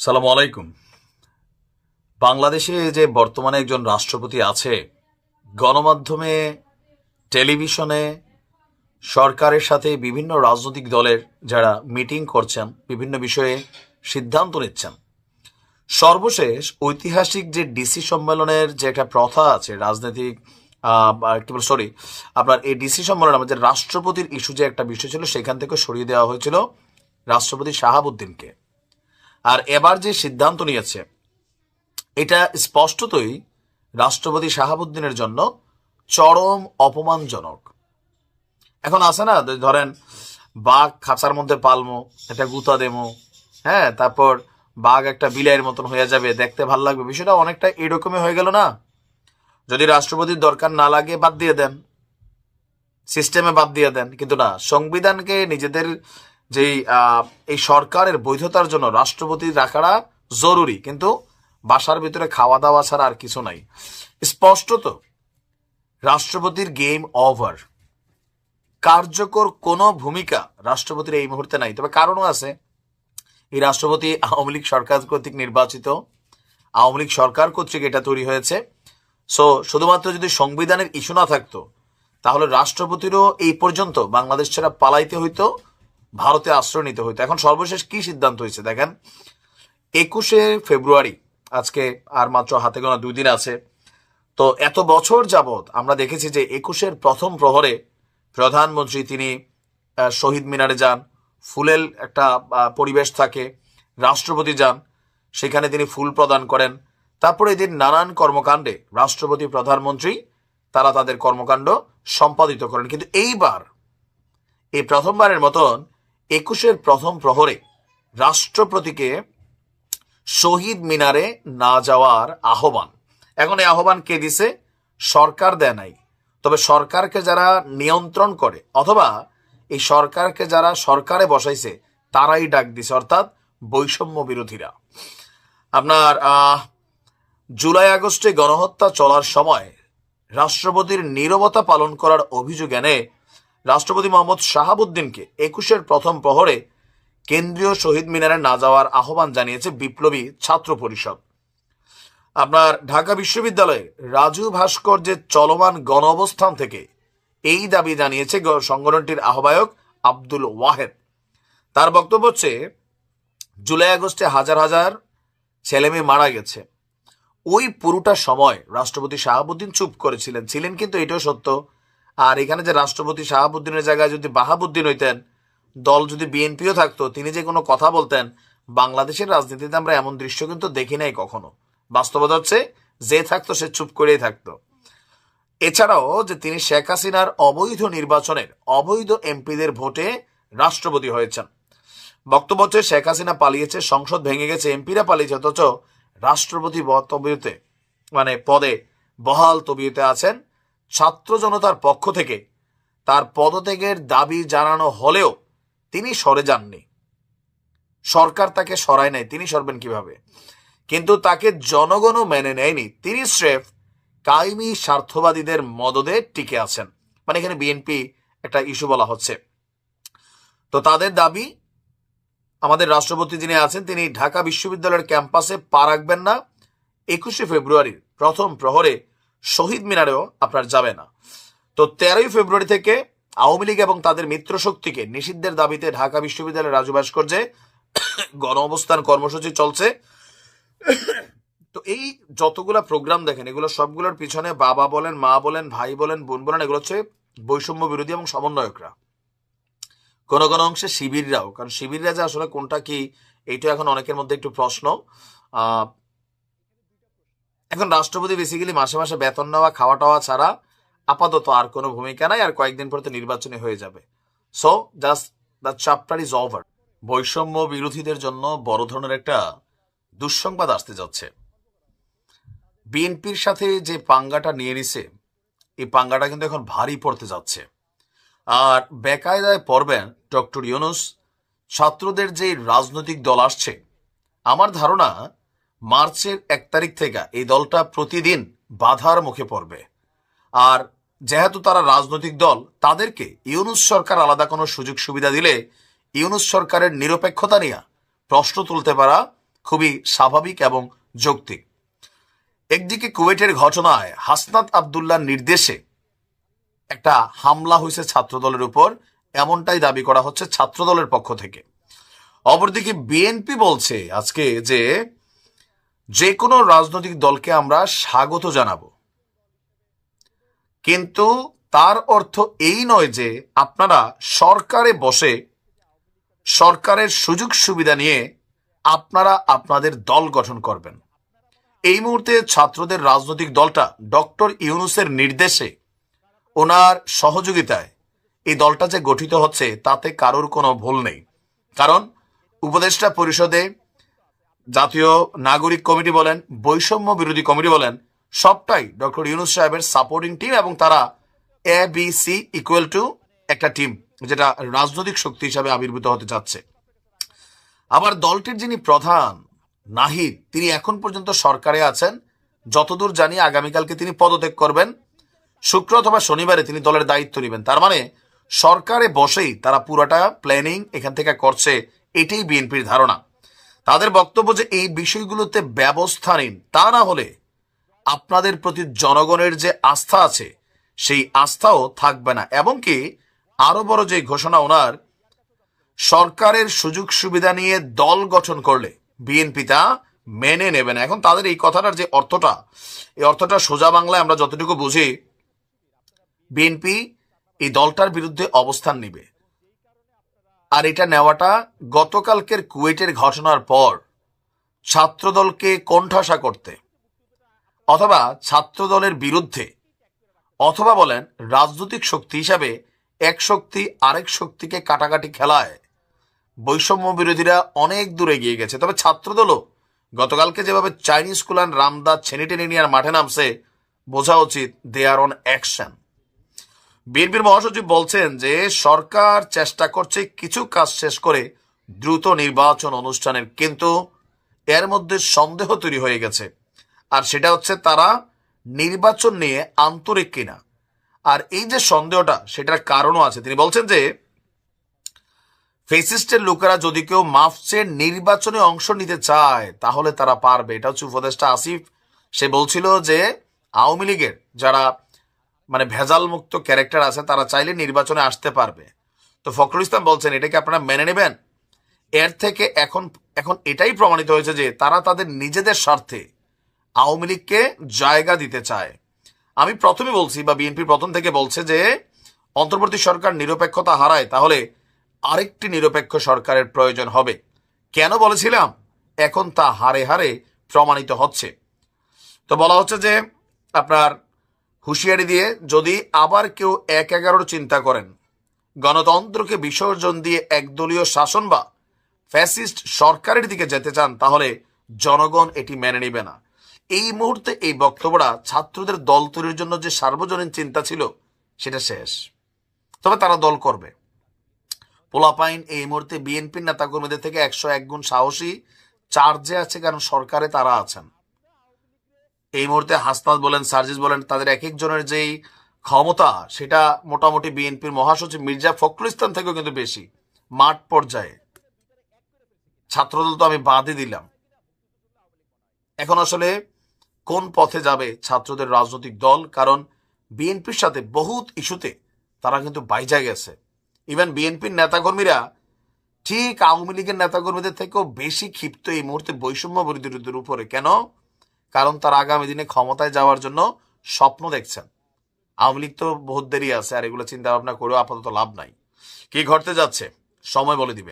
সালাম আলাইকুম। বাংলাদেশে যে বর্তমানে একজন রাষ্ট্রপতি আছে, গণমাধ্যমে, টেলিভিশনে, সরকারের সাথে বিভিন্ন রাজনৈতিক দলের যারা মিটিং করছেন, বিভিন্ন বিষয়ে সিদ্ধান্ত নিচ্ছেন। সর্বশেষ ঐতিহাসিক যে ডিসি সম্মেলনের যে একটা প্রথা আছে, রাজনৈতিক কি বল সরি আপনার এই ডিসি সম্মেলন আমাদের রাষ্ট্রপতির ইস্যু যে একটা বিষয় ছিল, সেখান থেকে সরিয়ে দেওয়া হয়েছিল রাষ্ট্রপতি শাহাবুদ্দিনকে। আর এবার যে সিদ্ধান্ত নিয়েছে, এটা স্পষ্টতই রাষ্ট্রপতি শাহাবুদ্দিনের জন্য চরম অপমানজনক। এখন আছে না, ধরেন, বাঘ খাঁচার মধ্যে পালমো, একটা গুতা দেমো হ্যাঁ তারপর বাঘ একটা বিলাইয়ের মতন হয়ে যাবে, দেখতে ভালো লাগবে, বিষয়টা অনেকটা এরকমই হয়ে গেল না? যদি রাষ্ট্রপতির দরকার না লাগে, বাদ দিয়ে দেন। সিস্টেমে বাদ দিয়ে দেন, কিন্তু না, সংবিধানকে নিজেদের যেই এই সরকারের বৈধতার জন্য রাষ্ট্রপতি রাখাটা জরুরি, কিন্তু বাসার ভিতরে খাওয়া দাওয়া ছাড়া আর কিছু নাই। স্পষ্টত, রাষ্ট্রপতির গেম ওভার। কার্যকর কোনো ভূমিকা রাষ্ট্রপতির এই মুহূর্তে নাই। তবে কারণও আছে। এই রাষ্ট্রপতি আওয়ামী লীগ সরকার কর্তৃক নির্বাচিত। আওয়ামী লীগ সরকার কর্তৃক এটা তৈরি হয়েছে। সো, শুধুমাত্র যদি সংবিধানের ইস্যু না থাকতো, তাহলে রাষ্ট্রপতিরও এই পর্যন্ত বাংলাদেশ ছাড়া পালাইতে হইতো। ভারতে আশ্রয় নিতে হইতো। এখন সর্বশেষ কি সিদ্ধান্ত হয়েছে দেখেন? একুশে ফেব্রুয়ারি, আজকে আর মাত্র হাতে গোনা দুই দিন আছে। তো এত বছর যাবৎ আমরা দেখেছি যে একুশের প্রথম প্রহরে প্রধানমন্ত্রী তিনি শহীদ মিনারে যান, ফুলেল একটা পরিবেশ থাকে, রাষ্ট্রপতি যান, সেখানে তিনি ফুল প্রদান করেন। তারপরে এদিন নানান কর্মকাণ্ডে রাষ্ট্রপতি, প্রধানমন্ত্রী, তারা তাদের কর্মকাণ্ড সম্পাদিত করেন। কিন্তু এইবার, এই প্রথমবারের মতন একুশের প্রথম প্রহরে রাষ্ট্রপতিকে শহীদ মিনারে না যাওয়ার আহ্বান। এখন এই আহ্বান কে দিছে? সরকার দেয় নাই। তবে সরকারকে যারা নিয়ন্ত্রণ করে, অথবা এই সরকারকে যারা সরকারে বসাইছে, তারাই ডাক দিছে, অর্থাৎ বৈষম্য বিরোধীরা। আপনার জুলাই আগস্টে গণহত্যা চলার সময় রাষ্ট্রপতির নীরবতা পালন করার অভিযোগ এনে রাষ্ট্রপতি মোহাম্মদ শাহাবুদ্দিনকে একুশের প্রথম প্রহরে কেন্দ্রীয় শহীদ মিনারে না যাওয়ার আহ্বান জানিয়েছে বিপ্লবী ছাত্র পরিষদ। আপনার ঢাকা বিশ্ববিদ্যালয়ে রাজু ভাস্কর্যের চলমান গণ অবস্থান থেকে এই দাবি জানিয়েছে সংগঠনটির আহ্বায়ক আব্দুল ওয়াহেদ। তার বক্তব্য হচ্ছে, জুলাই আগস্টে হাজার হাজার ছেলেমেয়ে মারা গেছে। ওই পুরোটা সময় রাষ্ট্রপতি শাহাবুদ্দিন চুপ করেছিলেন। ছিলেন কিন্তু এটাও সত্য আর এখানে যে রাষ্ট্রপতি শাহাবুদ্দিনের জায়গায় যদি বাহাবুদ্দিন হইতেন, দল যদি বিএনপিও থাকতো, তিনি যে কোনো কথা বলতেন, বাংলাদেশের রাজনীতিতে আমরা এমন দৃশ্য কিন্তু দেখি নাই কখনো। বাস্তবতা হচ্ছে, যে থাকতো সে চুপ করেই থাকতো। এছাড়াও যে তিনি শেখ হাসিনার অবৈধ নির্বাচনের অবৈধ এমপিদের ভোটে রাষ্ট্রপতি হয়েছেন। বক্তব্য হচ্ছে, শেখ হাসিনা পালিয়েছে, সংসদ ভেঙে গেছে, এমপিরা পালিয়েছে, অথচ রাষ্ট্রপতি তবিয়তে মানে পদে বহাল তবিয়তে আছেন। ছাত্র জনতার পক্ষ থেকে তার পদত্যাগের দাবি জানানো হলেও তিনি সরে যাননি। সরকার তাকে সরায় নাই, তিনি সরবেন কীভাবে? কিন্তু তাকে জনগণও মেনে নেয়নি। তিনি স্রেফ কায়েমি স্বার্থবাদীদের মদদে টিকে আছেন। মানে এখানে বিএনপি একটা ইস্যু বলা হচ্ছে। তো তাদের দাবি, আমাদের রাষ্ট্রপতি যিনি আছেন, তিনি ঢাকা বিশ্ববিদ্যালয়ের ক্যাম্পাসে পা রাখবেন না। একুশে ফেব্রুয়ারির প্রথম প্রহরে শহীদ মিনারেও আপনার যাবে না। তো তেরোই ফেব্রুয়ারি থেকে আওয়ামী লীগ এবং তাদের মিত্র শক্তিকে নিষিদ্ধের দাবিতে ঢাকা বিশ্ববিদ্যালয়ের রাজু ভাস্কর্যে গণ অবস্থান কর্মসূচি চলছে। তো এই যতগুলা প্রোগ্রাম দেখেন, এগুলো সবগুলোর পিছনে বাবা বলেন, মা বলেন, ভাই বলেন, বোন বলেন, এগুলো হচ্ছে বৈষম্য বিরোধী এবং সমন্বয়করা। কোনো কোনো অংশে শিবিররাও, কারণ শিবিররা যে আসলে কোনটা কি, এইটা এখন অনেকের মধ্যে একটু প্রশ্ন। এখন রাষ্ট্রপতি বেসিক্যালি মাসে মাসে বেতন নেওয়া, খাওয়া টাওয়া ছাড়া আপাতত আর কোনো ভূমিকা নাই আর কয়েকদিন পরে তো নির্বাচনী হয়ে যাবে। So just the chapter is over বৈষম্য বিরোধীদের জন্য বড় ধরনের একটা দুঃসংবাদ আসতে যাচ্ছে। বিএনপির সাথে যে পাঙ্গাটা নিয়ে নিছে, এই পাঙ্গাটা কিন্তু এখন ভারী পড়তে যাচ্ছে। আর বেকায়দায় পড়বেন ডক্টর ইউনুস, ছাত্রদের যে রাজনৈতিক দল আসছে, আমার ধারণা মার্চের এক তারিখ থেকে এই দলটা প্রতিদিন বাধার মুখে পড়বে। আর যেহেতু তারা রাজনৈতিক দল, তাদেরকে ইউনুস সরকার আলাদা কোনো সুযোগ সুবিধা দিলে ইউনুস সরকারের নিরপেক্ষতা নিয়ে প্রশ্ন তুলতে পারা খুবই স্বাভাবিক এবং যৌক্তিক। একদিকে কুয়েটের ঘটনায় হাসনাত আবদুল্লার নির্দেশে একটা হামলা হয়েছে ছাত্রদলের উপর, এমনটাই দাবি করা হচ্ছে ছাত্রদলের পক্ষ থেকে। অপরদিকে বিএনপি বলছে আজকে যে যে কোনো রাজনৈতিক দলকে আমরা স্বাগত জানাব। কিন্তু তার অর্থ এই নয় যে আপনারা সরকারে বসে সরকারের সুযোগ সুবিধা নিয়ে আপনারা আপনাদের দল গঠন করবেন। এই মুহূর্তে ছাত্রদের রাজনৈতিক দলটা ডক্টর ইউনুসের নির্দেশে ওনার সহযোগিতায় এই দলটা যে গঠিত হচ্ছে তাতে কারোর কোনো ভুল নেই। কারণ উপদেষ্টা পরিষদে জাতীয় নাগরিক কমিটি বলেন, বৈষম্য বিরোধী কমিটি বলেন, সবটাই ডক্টর ইউনুস সাহেবের সাপোর্টিং টিম এবং তারা A B C equal to একটা টিম যেটা রাজনৈতিক শক্তি হিসাবে আবির্ভূত হতে যাচ্ছে। আবার দলটির যিনি প্রধান, নাহিদ, তিনি এখন পর্যন্ত সরকারে আছেন। যতদূর জানি আগামীকালকে তিনি পদত্যাগ করবেন। শুক্র অথবা শনিবারে তিনি দলের দায়িত্ব নেবেন। তার মানে সরকারে বসেই তারা পুরাটা প্ল্যানিং এখান থেকে করছে, এটাই বিএনপির ধারণা। তাদের বক্তব্য যে এই বিষয়গুলোতে ব্যবস্থা নিন, তা না হলে আপনাদের প্রতি জনগণের যে আস্থা আছে, সেই আস্থাও থাকবে না। এবং কি আরও বড় যে ঘোষণা ওনার, সরকারের সুযোগ সুবিধা নিয়ে দল গঠন করলে বিএনপি তা মেনে নেবে না। এখন তাদের এই কথাটার যে অর্থটা, এই অর্থটা সোজা বাংলায় আমরা যতটুকু বুঝি, বিএনপি এই দলটার বিরুদ্ধে অবস্থান নিবে। আর এটা নেওয়াটা গতকালকের কুয়েটের ঘটনার পর ছাত্রদলকে কোণঠাসা করতে, অথবা ছাত্রদলের বিরুদ্ধে, অথবা বলেন রাজনৈতিক শক্তি হিসাবে এক শক্তি আরেক শক্তিকে কাটাকাটি খেলায় বৈষম্য বিরোধীরা অনেক দূরে এগিয়ে গেছে। তবে ছাত্রদলও গতকালকে যেভাবে চাইনিজ কুলান রামদা ছেনে টেনে নিয়ে আর মাঠে নামছে, বোঝা উচিত দে আর অন অ্যাকশন। বিএনপির মহাসচিব বলছেন যে সরকার চেষ্টা করছে কিছু কাজ শেষ করে দ্রুত নির্বাচন অনুষ্ঠানের, কিন্তু এর মধ্যে সন্দেহ তৈরি হয়ে গেছে। আর সেটা হচ্ছে তারা নির্বাচন নিয়ে আন্তরিক কিনা। আর এই যে সন্দেহটা, সেটার কারণও আছে। তিনি বলছেন যে ফেসিস্টের লোকেরা যদি কেউ মাফ চেয়ে নির্বাচনে অংশ নিতে চায়, তাহলে তারা পারবে। এটা হচ্ছে উপদেষ্টা আসিফ। সে বলছিল যে আওয়ামী লীগের যারা মানে ভেজাল মুক্ত ক্যারেক্টার আছে, তারা চাইলে নির্বাচনে আসতে পারবে। তো ফখরুল ইসলাম বলছেন, এটাকে আপনারা মেনে নেবেন? এর থেকে এখন এখন এটাই প্রমাণিত হয়েছে যে তারা তাদের নিজেদের স্বার্থে আওয়ামী লীগকে জায়গা দিতে চায়। আমি প্রথমে বলছি, বা বিএনপি প্রথম থেকে বলছে যে, অন্তর্বর্তী সরকার নিরপেক্ষতা হারায়, তাহলে আরেকটি নিরপেক্ষ সরকারের প্রয়োজন হবে। কেন বলেছিলাম? এখন তা হারে হারে প্রমাণিত হচ্ছে। তো বলা হচ্ছে যে, আপনার হুঁশিয়ারি দিয়ে যদি আবার কেউ এক এগারোর চিন্তা করেন, গণতন্ত্রকে বিসর্জন দিয়ে একদলীয় শাসন বা ফ্যাসিস্ট সরকারের দিকে যেতে চান, তাহলে জনগণ এটি মেনে নেবে না। এই মুহূর্তে এই বক্তব্যটা ছাত্রদের দল তৈরির জন্য যে সার্বজনীন চিন্তা ছিল, সেটা শেষ। তবে তারা দল করবে। পোলাপাইন এই মুহূর্তে বিএনপির নেতাকর্মীদের থেকে একশো এক গুণ সাহসী, চার্জে আছে কারণ সরকারে তারা আছেন। এই মুহূর্তে হাসনাত বলেন, সার্জিস বলেন, তাদের এক একজনের যেই ক্ষমতা, সেটা মোটামুটি বিএনপির মহাসচিব মির্জা ফখরুল ইসলাম থেকেও কিন্তু বেশি, মাঠ পর্যায়ে। ছাত্রদল তো আমি বাদই দিলাম। এখন আসলে কোন পথে যাবে ছাত্রদের রাজনৈতিক দল? কারণ বিএনপির সাথে বহুত ইস্যুতে তারা কিন্তু বাইজা গেছে। ইভেন বিএনপির নেতাকর্মীরা ঠিক আওয়ামী লীগের নেতাকর্মীদের থেকেও বেশি ক্ষিপ্ত এই মুহূর্তে বৈষম্য বিরোধীদের উপরে। কেন? কারণ তার আগামী দিনে ক্ষমতায় যাওয়ার জন্য স্বপ্ন দেখছেন। আওয়ামী লীগ তো বহুত দেরি আছে, আর এগুলো চিন্তা ভাবনা করেও আপাতত লাভ নাই। কি ঘটতে যাচ্ছে? সময় বলে দিবে।